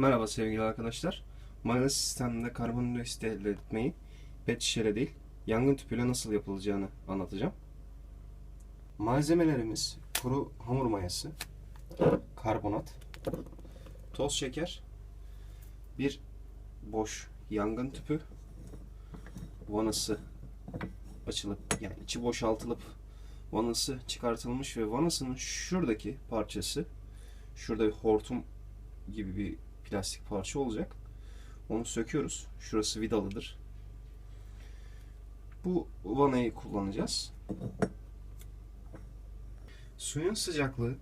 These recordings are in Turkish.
Merhaba sevgili arkadaşlar. Mayonez sisteminde karbondioksit elde etmeyi pet şişeyle değil, yangın tüpüyle nasıl yapılacağını anlatacağım. Malzemelerimiz kuru hamur mayası, karbonat, toz şeker, bir boş yangın tüpü, vanası açılıp yani içi boşaltılıp vanası çıkartılmış ve vanasının şuradaki parçası şurada bir hortum gibi bir plastik parça olacak. Onu söküyoruz. Şurası vidalıdır. Bu vanayı kullanacağız. Suyun sıcaklığı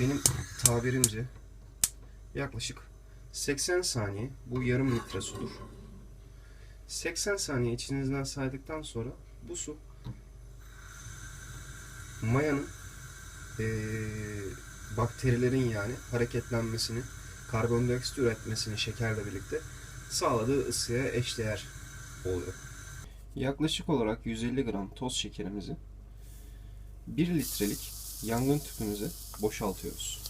benim tabirimce yaklaşık 80 saniye. Bu yarım litre sudur. 80 saniye içinizden saydıktan sonra bu su mayanın eee, bakterilerin yani hareketlenmesini, karbondioksit üretmesini şekerle birlikte sağladığı ısıya eşdeğer oluyor. Yaklaşık olarak 150 gram toz şekerimizi 1 litrelik yangın tüpümüze boşaltıyoruz.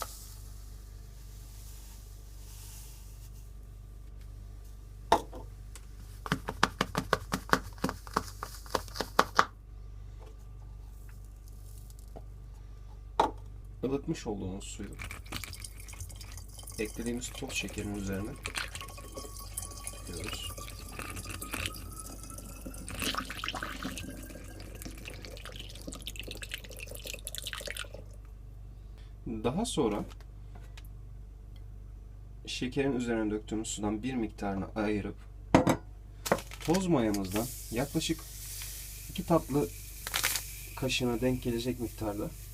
ılıtmış olduğumuz suyu eklediğimiz toz şekerin üzerine döküyoruz. Daha sonra şekerin üzerine döktüğümüz sudan bir miktarını ayırıp toz mayamızdan yaklaşık iki tatlı kaşığına denk gelecek miktarda